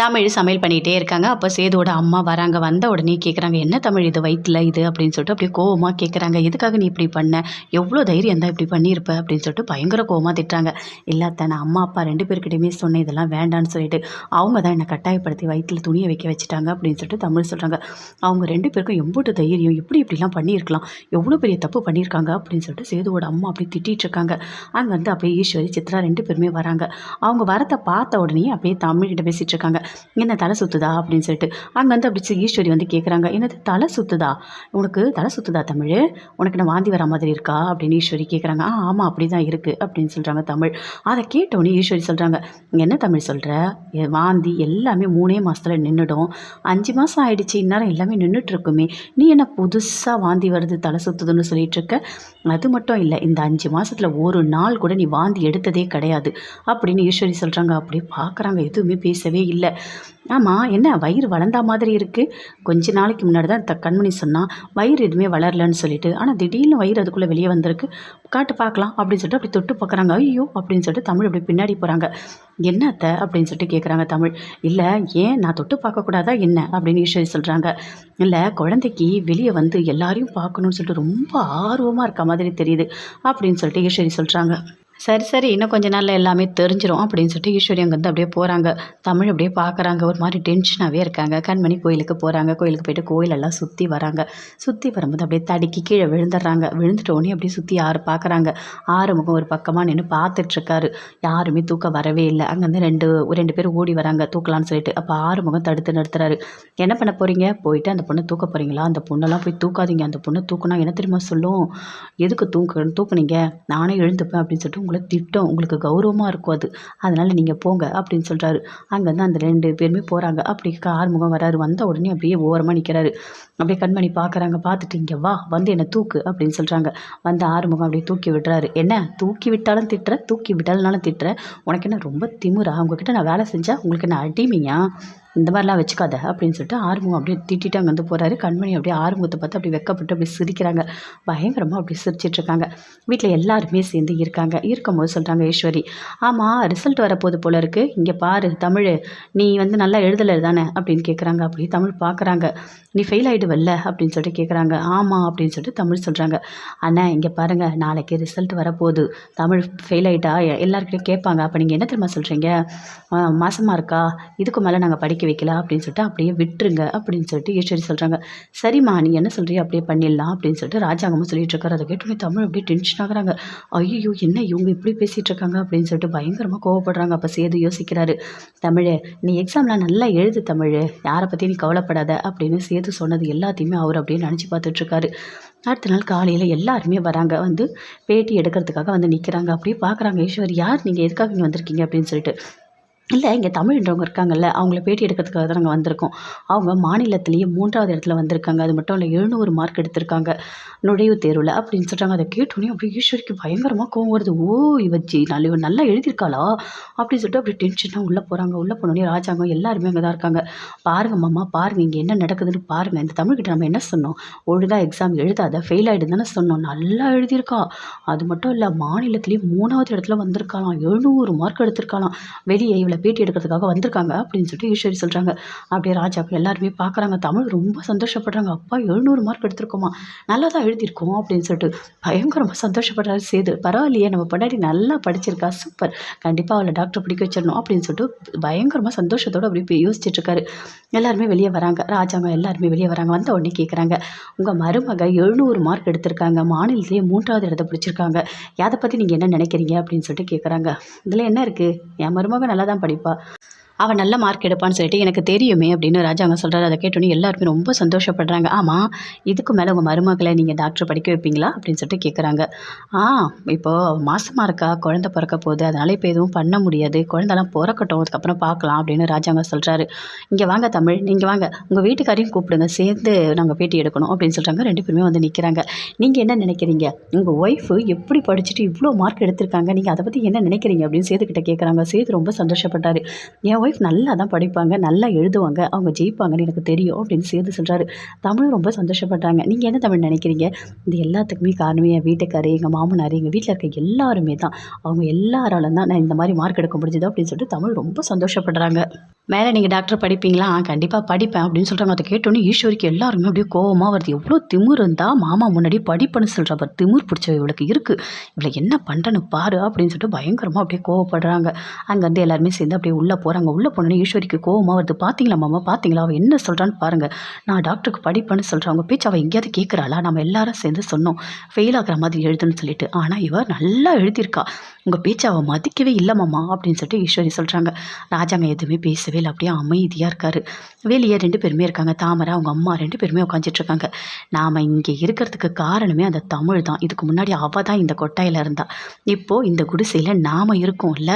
தமிழ் சமையல் பண்ணிகிட்டே இருக்காங்க. அப்போ சேதுவோட அம்மா வராங்க. வந்த உடனே கேட்குறாங்க என்ன தமிழ் இது? வயிற்றில் இது? அப்படின்னு சொல்லிட்டு அப்படியே கோவமாக கேட்குறாங்க எதுக்காக நீ இப்படி பண்ண? எவ்வளோ தைரியம் தான் இப்படி பண்ணியிருப்ப அப்படின்னு சொல்லிட்டு பயங்கர கோவமாக திட்டுறாங்க. இல்லாத நான் அம்மா அப்பா ரெண்டு பேர்கிட்டயுமே சொன்னேன். இதெல்லாம் வேண்டான்னு சொல்லிட்டு அவங்க தான் என்னை கட்டாயப்படுத்தி வயிற்றில் துணியை வைக்க வச்சுட்டாங்க. அப்படின்னு சொல்லிட்டு தமிழ் சொல்கிறாங்க அவங்க ரெண்டு பேருக்கும் எம்பூட்டு தைரியம். இப்படி இப்படிலாம் பண்ணியிருக்கலாம். எவ்வளோ பெரிய தப்பு பண்ணியிருக்காங்க? அப்படின்னு சொல்லிட்டு சேதுவோட அம்மா அப்படியே திட்டிகிட்டு இருக்காங்க. அங்கே வந்து அப்படியே ஈஸ்வரி சித்ரா ரெண்டு பேருமே வராங்க. அவங்க வரத்தை பார்த்த உடனே அப்படியே தமிழ்கிட்ட பேசிகிட்டு இருக்காங்க. என்ன தலை சுற்றுதா அப்படின்னு சொல்லிட்டு. அங்கே வந்து அப்படி ஈஸ்வரி வந்து கேட்குறாங்க என்னது தலை சுற்றுதா உனக்கு தலை சுற்றுதா தமிழ்? உனக்கு நான் வாந்தி வர மாதிரி இருக்கா? அப்படின்னு ஈஸ்வரி கேட்குறாங்க ஆ ஆமாம் அப்படி தான் இருக்குது அப்படின்னு சொல்கிறாங்க தமிழ். அதை கேட்டவுடனே ஈஸ்வரி சொல்கிறாங்க என்ன தமிழ் சொல்கிற வாந்தி எல்லாமே மூணே மாதத்துல நின்றுடும் அஞ்சு மாதம் ஆயிடுச்சு இந்நேரம் எல்லாமே நின்றுட்டுருக்குமே நீ என்ன புதுசாக வாந்தி வருது தலை சுற்றுதுன்னு சொல்லிட்டு இருக்க அது மட்டும் இல்லை இந்த அஞ்சு மாதத்தில் ஒரு நாள் கூட நீ வாந்தி எடுத்ததே கிடையாது. அப்படின்னு ஈஸ்வரி சொல்கிறாங்க அப்படியே பார்க்குறாங்க எதுவுமே பேசவே இல்லை. ஆமாம் என்ன வயிறு வளர்ந்தா மாதிரி இருக்குது கொஞ்ச நாளைக்கு முன்னாடி தான் த கண்மணி சொன்னால் வயிறு எதுவுமே வளரலன்னு சொல்லிட்டு ஆனால் திடீர்னு வயிறு அதுக்குள்ளே வெளியே வந்திருக்கு. காட்டு பார்க்கலாம் அப்படின்னு சொல்லிட்டு அப்படி தொட்டு பார்க்குறாங்க. ஐயோ அப்படின்னு சொல்லிட்டு தமிழ் அப்படி பின்னாடி போகிறாங்க என்ன அத்தை? அப்படின்னு சொல்லிட்டு கேட்குறாங்க தமிழ். இல்லை ஏன் நான் தொட்டு பார்க்கக்கூடாதா என்ன? அப்படின்னு ஈஸ்வரி சொல்கிறாங்க இல்லை குழந்தைக்கு வெளியே வந்து எல்லாரையும் பார்க்கணும்னு சொல்லிட்டு ரொம்ப ஆர்வமாக இருக்க மாதிரி தெரியுது அப்படின்னு சொல்லிட்டு ஈஸ்வரி சொல்கிறாங்க சரி சரி இன்னும் கொஞ்ச நாளில் எல்லாமே தெரிஞ்சிடும் அப்படின்னு சொல்லிட்டு ஈஸ்வரி அங்கேருந்து அப்படியே போகிறாங்க தமிழ் அப்படியே பார்க்குறாங்க ஒரு மாதிரி டென்ஷனாகவே இருக்காங்க. கண்மணி கோயிலுக்கு போகிறாங்க கோயிலுக்கு போயிட்டு கோயிலெல்லாம் சுற்றி வராங்க. சுற்றி வரும்போது அப்படியே தடுக்கி கீழே விழுந்துடுறாங்க. விழுந்துட்டோடனே அப்படியே சுற்றி யார் பார்க்குறாங்க ஆறுமுகம் ஒரு பக்கமாக நின்று பார்த்துட்ருக்காரு யாருமே தூக்க வரவே இல்லை. அங்கேருந்து ரெண்டு ரெண்டு பேர் ஓடி வராங்க. தூக்கலாம்னு சொல்லிட்டு. அப்போ ஆறுமுகம் தடுத்து நிறுத்துறாரு. என்ன பண்ண போகிறீங்க போயிட்டு அந்த பொண்ணை தூக்க போகிறீங்களா அந்த பொண்ணெல்லாம் போய் தூக்காதீங்க. அந்த பொண்ணை தூக்குனா என்ன தெரியுமா சொல்லும்? எதுக்கு தூக்கு தூக்குனீங்க? நானே எழுந்துப்பேன் அப்படின்னு சொல்லிட்டு உங்களை திட்டம் உங்களுக்கு கௌரவமாக இருக்கும் அது. அதனால் நீங்கள் போங்க அப்படின்னு சொல்கிறாரு அங்கேருந்து அந்த ரெண்டு பேருமே போகிறாங்க அப்படி ஆறுமுகம் வராரு. வந்த உடனே அப்படியே ஓரமாக நிற்கிறாரு அப்படியே கண்மணி பார்க்குறாங்க பார்த்துட்டு இங்கே வா வந்து என்னை தூக்கு அப்படின்னு சொல்கிறாங்க வந்து ஆறுமுகம் அப்படியே தூக்கி விடுறாரு என்ன? தூக்கி விட்டாலும் திட்டுற தூக்கி விட்டாலும் திட்டுற. உனக்கு என்ன ரொம்ப திமுறா உங்ககிட்ட நான் வேலை செஞ்சால் உங்களுக்கு என்ன அடிமையா? இந்த மாதிரிலாம் வச்சுக்காத அப்படின்னு சொல்லிட்டு ஆறுமுகம் அப்படியே திட்டிட்டு அங்கே வந்து போகிறாரு கண்மணி அப்படியே ஆறுமுகத்தை பார்த்து அப்படியே வெக்கப்பட்டு அப்படியே சிரிக்கிறாங்க. பயங்கரமாக அப்படியே சிரிச்சிட்ருக்காங்க. வீட்டில் எல்லாருமே சேர்ந்து இருக்காங்க. இருக்கும்போது சொல்கிறாங்க ஈஸ்வரி ஆமாம் ரிசல்ட் வரப்போது போல இருக்குது இங்கே பாரு தமிழ் நீ வந்து நல்லா எழுதலை தானே? அப்படின்னு கேட்குறாங்க அப்படி தமிழ் பார்க்குறாங்க நீ ஃபெயில் ஆகிடுவல்ல அப்படின்னு சொல்லிட்டு கேட்குறாங்க ஆமாம் அப்படின்னு சொல்லிட்டு தமிழ் சொல்கிறாங்க அண்ணா இங்கே பாருங்கள் நாளைக்கு ரிசல்ட் வரப்போகுது. தமிழ் ஃபெயில் ஆகிட்டா எல்லாருக்கிட்டையும் கேட்பாங்க. அப்போ நீங்கள் என்ன தெரியுமா சொல்கிறீங்க மாசமாக இருக்கா? இதுக்கு மேலே நாங்கள் படிக்க வைக்கல அப்படின்னு சொல்லிட்டு அப்படியே விட்டுருங்க அப்படின்னு சொல்லிட்டு ஈஸ்வரி சொல்கிறாங்க சரிம்மா நீ என்ன சொல்றியோ அப்படியே பண்ணிடலாம் அப்படின்னு சொல்லிட்டு ராஜாங்கமும் சொல்லிட்டு இருக்காரு. அதை கேட்டோன்னே தமிழ் அப்படியே டென்ஷன் ஆகுறாங்க. ஐயோ என்ன இவங்க இப்படி பேசிகிட்டு இருக்காங்க அப்படின்னு சொல்லிட்டு பயங்கரமாக கோவப்படுறாங்க. அப்போ சேது யோசிக்கிறாரு தமிழே நீ எக்ஸாம்லாம் நல்லா எழுது தமிழ். யாரை பற்றி நீ கவலைப்படாத அப்படின்னு சேது சொன்னது எல்லாத்தையுமே அவர் அப்படியே நினச்சி பார்த்துட்ருக்காரு அடுத்த நாள் காலையில் எல்லாருமே வராங்க. வந்து பேட்டி எடுக்கிறதுக்காக வந்து நிற்கிறாங்க அப்படியே பார்க்குறாங்க ஈஸ்வர் யார் நீங்கள் எதுக்காக இங்கே வந்திருக்கீங்க? அப்படின்னு சொல்லிட்டு. இல்லை இங்கே தமிழ்ன்றவங்க இருக்காங்கல்ல அவங்கள பேட்டி எடுக்கிறதுக்காக தான் நாங்கள் வந்திருக்கோம். அவங்க மாநிலத்திலேயே மூன்றாவது இடத்துல வந்திருக்காங்க. அது மட்டும் இல்லை எழுநூறு மார்க் எடுத்திருக்காங்க. நுழைவுத் தேர்வில் அப்படின்னு சொல்கிறாங்க அதை கேட்டோன்னே அப்படியே ஈஸ்வரிக்கு பயங்கரமாக கோவம் வருது. ஓ இவச்சி நல்ல இவன் நல்லா எழுதியிருக்காளா? அப்படின்னு சொல்லிட்டு அப்படியே டென்ஷனாக உள்ளே போகிறாங்க உள்ளே போனோடனே ராஜாங்கம் எல்லாருமே அங்கே தான் இருக்காங்க. பாருங்க மாமா பாருங்கள் இங்கே என்ன நடக்குதுன்னு பாருங்கள் இந்த தமிழ்கிட்ட நம்ம என்ன சொன்னோம்? ஒழுங்காக எக்ஸாம் எழுதாத ஃபெயில் ஆகிடு தானே சொன்னோம். நல்லா எழுதியிருக்கா. அது மட்டும் இல்லை மாநிலத்திலேயே மூணாவது இடத்துல வந்திருக்காளாம். எழுநூறு மார்க் எடுத்திருக்காளாம். வெளியே இவளை பேட்டி எடுக்கிறதுக்காக வந்திருக்காங்க அப்படின்னு சொல்லிட்டு ஈஸ்வரி சொல்கிறாங்க அப்படியே ராஜாக்கள் எல்லாருமே பார்க்குறாங்க தமிழ் ரொம்ப சந்தோஷப்படுறாங்க. அப்பா எழுநூறு மார்க் எடுத்திருக்கோமா? நல்லா தான் எழுதியிருக்கோம் அப்படின்னு சொல்லிட்டு பயங்கரமாக சந்தோஷப்படுறாரு சேது. பரவாயில்லையே நம்ம பொண்டாட்டி நல்லா படிச்சிருக்கா. சூப்பர் கண்டிப்பாக அவளை டாக்டர் பிடிக்க வச்சிடணும் அப்படின்னு சொல்லிட்டு பயங்கரமாக சந்தோஷத்தோடு அப்படி யோசிச்சுட்ருக்காரு. எல்லாருமே வெளியே வராங்க. ராஜாங்க எல்லாருமே வெளியே வராங்க. வந்த உடனே கேட்குறாங்க உங்கள் மருமக எழுநூறு மார்க் எடுத்திருக்காங்க. மாநிலத்திலேயே மூன்றாவது இடத்த பிடிச்சிருக்காங்க. அதை பற்றி நீங்கள் என்ன நினைக்கிறீங்க? அப்படின்னு சொல்லிட்டு கேட்குறாங்க இதில் என்ன இருக்குது என் மருமக நல்லா தான் படிப்பா அவன் நல்ல மார்க் எடுப்பான்னு சொல்லிட்டு எனக்கு தெரியுமே அப்படின்னு ராஜாங்க சொல்கிறாரு அதை கேட்டோன்னே எல்லாருமே ரொம்ப சந்தோஷப்படுறாங்க. ஆமாம் இதுக்கு மேலே உங்கள் மருமகளை நீங்கள் டாக்டர் படிக்க வைப்பீங்களா? அப்படின்னு சொல்லிட்டு கேட்குறாங்க ஆ இப்போது மாசமாக இருக்கா? குழந்தை பிறக்க போகுது. அதனால் இப்போ எதுவும் பண்ண முடியாது. குழந்தெல்லாம் பிறக்கட்டும். அதுக்கப்புறம் பார்க்கலாம் அப்படின்னு ராஜாங்க சொல்கிறாரு இங்கே வாங்க தமிழ் நீங்கள் வாங்க. உங்கள் வீட்டுக்காரையும் கூப்பிடுங்க. சேர்ந்து நாங்கள் பேட்டி எடுக்கணும் அப்படின்னு சொல்கிறாங்க ரெண்டு பேருமே வந்து நிற்கிறாங்க நீங்கள் என்ன நினைக்கிறீங்க? உங்கள் ஒய்ஃபு எப்படி படிச்சுட்டு இவ்வளோ மார்க் எடுத்திருக்காங்க? நீங்கள் அதை பற்றி என்ன நினைக்கிறீங்க? அப்படின்னு சேதுக்கிட்ட கேட்குறாங்க சேது ரொம்ப சந்தோஷப்பட்டார். என் ஒய்ஃப் நல்லா தான் படிப்பாங்க நல்லா எழுதுவாங்க அவங்க ஜெயிப்பாங்கன்னு எனக்கு தெரியும் அப்படின்னு சேது சொல்கிறாரு தமிழும் ரொம்ப சந்தோஷப்படுறாங்க நீங்கள் என்ன தமிழ் நினைக்கிறீங்க? இது எல்லாத்துக்குமே காரணமே என் வீட்டுக்காரு எங்கள் மாமனார் எங்கள் வீட்டில் இருக்க எல்லாருமே தான். அவங்க எல்லாராலும் தான் நான் இந்த மாதிரி மார்க் எடுக்க முடிஞ்சது அப்படின்னு சொல்லிட்டு தமிழ் ரொம்ப சந்தோஷப்படுறாங்க. மேலே நீங்கள் டாக்டர் படிப்பீங்களா? கண்டிப்பாக படிப்பேன் அப்படின்னு சொல்கிறாங்க அதை கேட்டோன்னே ஈஸ்வரிக்கு எல்லாருமே அப்படியே கோவமாக வருது. எவ்வளோ திமிர் இருந்தால் மாமா முன்னாடி படிப்புன்னு சொல்கிற பாரு. திமிர் பிடிச்ச இவளுக்கு இருக்குது இவளை என்ன பண்ணுறேன்னு பாரு அப்படின்னு சொல்லிட்டு பயங்கரமாக அப்படியே கோவப்படுறாங்க. அங்கேருந்து எல்லாருமே சேர்ந்து அப்படியே உள்ளே போகிறாங்க உள்ளே போனோன்னு ஈஸ்வரிக்கு கோவமாக வருது. பார்த்தீங்களா மாமா? பார்த்தீங்களா அவள் என்ன சொல்கிறான்னு பாருங்கள் நான் டாக்டருக்கு படிப்பேன்னு சொல்கிறேன் அவங்க பேச்சு அவள் எங்கேயாவது கேட்குறாளா நம்ம எல்லாரும் சேர்ந்து சொன்னோம். ஃபெயில் ஆகிற மாதிரி எழுதுன்னு சொல்லிட்டு. ஆனால் இவ நல்லா எழுதியிருக்கா. உங்கள் பேச்சு அவள் மதிக்கவே இல்லை மாமா அப்படின்னு சொல்லிட்டு ஈஸ்வரி சொல்கிறாங்க ராஜாங்க எதுவுமே பேசவே இல்லை. அப்படியே அமைதியாக இருக்கார். வெளியே ரெண்டு பேருமே இருக்காங்க. தாமரை அவங்க அம்மா ரெண்டு பேருமே உட்காந்துட்ருக்காங்க நாம் இங்கே இருக்கிறதுக்கு காரணமே அந்த தமிழ் தான். இதுக்கு முன்னாடி அவள் தான் இந்த கொட்டாயில் இருந்தா. இப்போது இந்த குடிசையில் நாம் இருக்கோம்ல.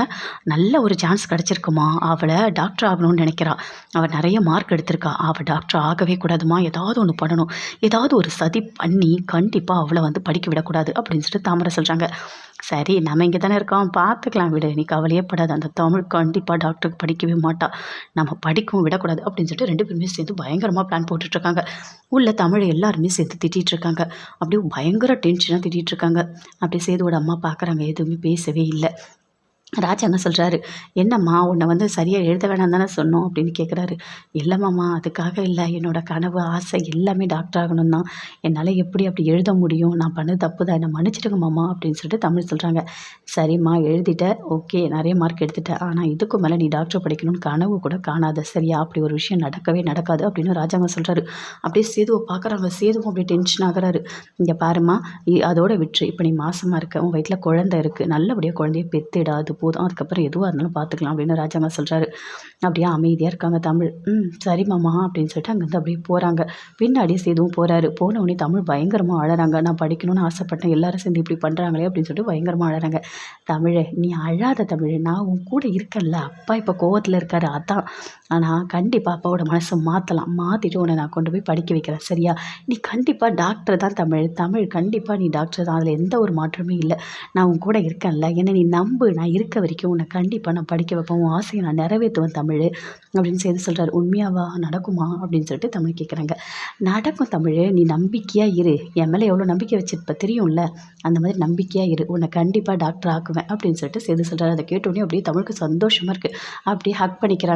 நல்ல ஒரு சான்ஸ் கிடச்சிருக்குமா? அவளை டாக்டர் ஆகணும்னு நினைக்கிறா அவள் நிறைய மார்க் எடுத்திருக்கா. அவள் டாக்டர் ஆகவே கூடாதுமா? ஏதாவது ஒன்று பண்ணணும். ஏதாவது ஒரு சதி பண்ணி கண்டிப்பாக அவளை வந்து படிக்க விடக்கூடாது அப்படின்னு சொல்லிட்டு தாமரை சொல்கிறாங்க சரி நம்ம இங்கே தானே இருக்கோம். பார்த்துக்கலாம் விடு. நீ கவலையே படாது. அந்த தமிழ் கண்டிப்பாக டாக்டருக்கு படிக்கவே மாட்டா. நம்ம படிக்கவும் விடக்கூடாது அப்படின்னு சொல்லிட்டு ரெண்டு பேருமே சேர்ந்து பயங்கரமாக பிளான் போட்டுட்ருக்காங்க உள்ள தமிழ் எல்லாருமே சேர்த்து திட்டிகிட்ருக்காங்க அப்படியே பயங்கர டென்ஷனாக திட்டிகிட்ருக்காங்க அப்படியே சேதுவோட அம்மா பார்க்குறாங்க எதுவுமே பேசவே இல்லை. ராஜாங்க சொல்கிறாரு என்னம்மா உன்னை வந்து சரியாக எழுத வேணாம் தானே சொன்னோம்? அப்படின்னு கேட்குறாரு இல்லைம்மாம்மா அதுக்காக இல்லை. என்னோடய கனவு ஆசை எல்லாமே டாக்டர் ஆகணும் தான். என்னால் எப்படி அப்படி எழுத முடியும்? நான் பண்ணது தப்பு தான். என்னை மன்னிச்சிடுங்க மாமா அப்படின்னு சொல்லிட்டு தமிழ் சொல்கிறாங்க சரிம்மா எழுதிட்டேன் ஓகே நிறைய மார்க் எடுத்துட்டேன் ஆனால் இதுக்கு மேலே நீ டாக்டர் படிக்கணும்னு கனவு கூட காணாத. சரியா அப்படி ஒரு விஷயம் நடக்கவே நடக்காது அப்படின்னு ராஜாங்க சொல்கிறாரு அப்படியே சேதுவை பார்க்குறாங்க சேதுவும் அப்படியே டென்ஷன் ஆகுறாரு. இங்கே பாருமா இ- அதோட விட்டுரு. இப்போ நீ மாசமாக இருக்க. உன் வயிற்றில் குழந்தை இருக்குது நல்லபடியாக குழந்தைய பெத்துடாது போதும். அதுக்கப்புறம் எதுவாக இருந்தாலும் பார்த்துக்கலாம் அப்படின்னு ராஜாங்க சொல்கிறாரு அப்படியே அமைதியாக இருக்காங்க தமிழ். ம் சரி மாமா அப்படின்னு சொல்லிட்டு அங்கேருந்து அப்படியே போகிறாங்க பின்னாடியே சேதுவும் போகிறாரு போன உடனே தமிழ் பயங்கரமாக அழறாங்க. நான் படிக்கணும்னு ஆசைப்பட்டேன். எல்லாரும் சேர்ந்து இப்படி பண்ணுறாங்களே அப்படின்னு சொல்லிட்டு பயங்கரமாக அழறாங்க. தமிழே நீ அழாத தமிழ். நான் உன் கூட இருக்கேன்ல. அப்பா இப்போ கோவத்தில் இருக்காரு. அதான். ஆனால் கண்டிப்பாக அப்பாவோட மனசை மாற்றலாம் மாற்றிட்டு உன்னை நான் கொண்டு போய் படிக்க வைக்கிறேன். சரியா? நீ கண்டிப்பாக டாக்டர் தான் தமிழ். தமிழ் கண்டிப்பாக நீ டாக்டர் தான். அதில் எந்த ஒரு மாற்றமே இல்லை. நான் உன் கூட இருக்கேன்ல. என்னை நீ நம்பு. நான் இருக்க வரைக்கும் உன்னை கண்டிப்பாக நான் படிக்க வைப்பேன். உன் ஆசையை நான் நிறைவேற்றுவேன் தமிழ் அப்படின்னு சேர்த்து சொல்கிறார் உண்மையாவா? நடக்குமா? அப்படின்னு சொல்லிட்டு தமிழ் கேட்குறாங்க நடக்கும் தமிழ் நீ நம்பிக்கையாக இரு. என் மேலே எவ்வளோ நம்பிக்கை வச்சிருப்ப தெரியும்ல? அந்த மாதிரி நம்பிக்கையாக இரு. உன்னை கண்டிப்பாக டாக்டர் ஆக்குவேன் அப்படின்னு சொல்லிட்டு செய்து சொல்கிறார் அதை கேட்டோடனே அப்படியே தமிழுக்கு சந்தோஷமாக இருக்குது அப்படியே ஹக் பண்ணிக்கிறாங்க.